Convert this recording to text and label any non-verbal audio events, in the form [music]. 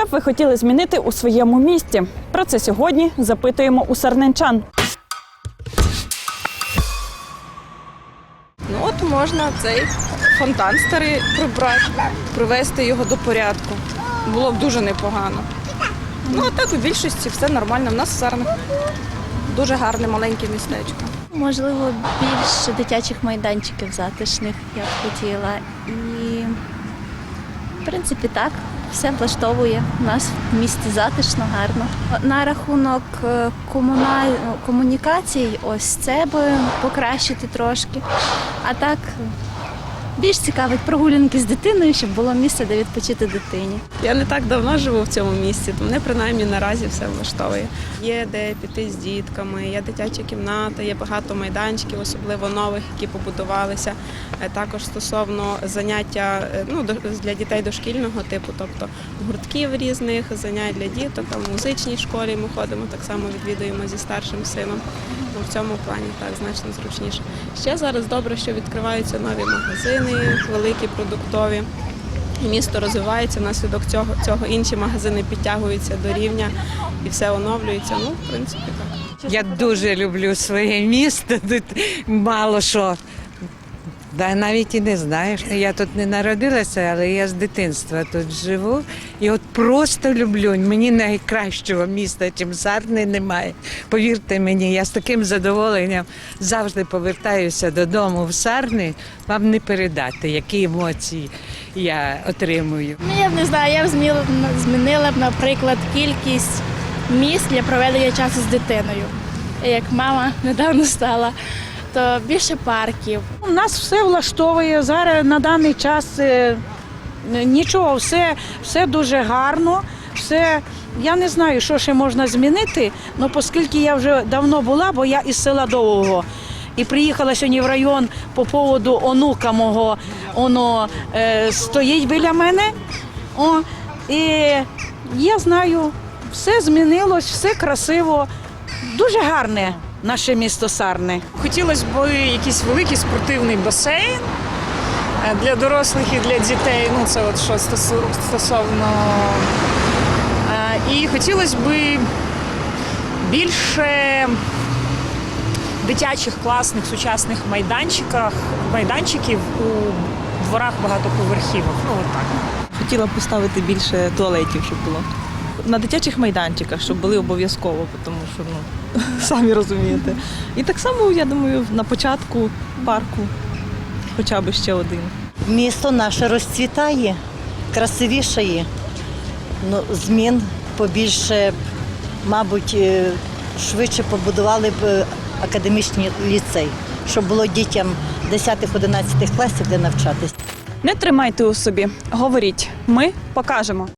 Що б ви хотіли змінити у своєму місті? Про це сьогодні запитуємо у сарненчан. Ну от можна цей фонтан старий прибрати, привести його до порядку. Було б дуже непогано. Ну а так у більшості все нормально. В нас в Сарнах дуже гарне маленьке містечко. Можливо, більше дитячих майданчиків затишних я б хотіла. І, в принципі, так, все влаштовує. У нас в місті затишно, гарно. На рахунок е, комуна... комунікацій, ось це би покращити трошки. А так, більш цікавить прогулянки з дитиною, щоб було місце, де відпочити дитині. Я не так давно живу в цьому місці, то мене принаймні наразі все влаштовує. Є де піти з дітками, є дитяча кімната, є багато майданчиків, особливо нових, які побудувалися. Е, Також стосовно заняття е, ну, для дітей дошкільного типу, тобто гуртків різних, занять для діток, там в музичній школі ми ходимо, так само відвідуємо зі старшим сином. Ну, в цьому плані так значно зручніше. Ще зараз добре, що відкриваються нові магазини, великі продуктові. Місто розвивається внаслідок цього, цього інші магазини підтягуються до рівня і все оновлюється. Ну, в принципі, так. Я дуже люблю своє місто. Тут мало що. Да, навіть і не знаєш. Я тут не народилася, але я з дитинства тут живу. І от просто люблю. Мені найкращого міста, чим Сарни, немає. Повірте мені, я з таким задоволенням завжди повертаюся додому в Сарни. Вам не передати, які емоції я отримую. Ну, я не знаю, я б змінила, змінила б, наприклад, кількість місць для проведення часу з дитиною. Як мама недавно стала, то більше парків. У нас все влаштовує зараз на даний час е, нічого, все, все дуже гарно. Все, я не знаю, що ще можна змінити, але оскільки я вже давно була, бо я із села Довгого. І приїхала сьогодні в район по поводу онука мого, воно е, стоїть біля мене. О, і я знаю, все змінилось, все красиво, дуже гарне наше місто Сарне. Хотілося б якийсь великий спортивний басейн е, для дорослих і для дітей. Ну, це от що стосовно. Е, І хотілося б більше дитячих класних сучасних майданчиках, майданчиків у дворах багатоповерхівок. Ну, от так. Хотіла б поставити більше туалетів, щоб було. На дитячих майданчиках, щоб були обов'язково, тому що ну [laughs] самі розумієте. І так само, я думаю, на початку парку хоча б ще один. Місто наше розцвітає, красивішає. Ну, змін побільше, мабуть, е, швидше побудували б е, академічний ліцей, щоб було дітям 10-11 класів де навчатись. Не тримайте у собі, говоріть, ми покажемо.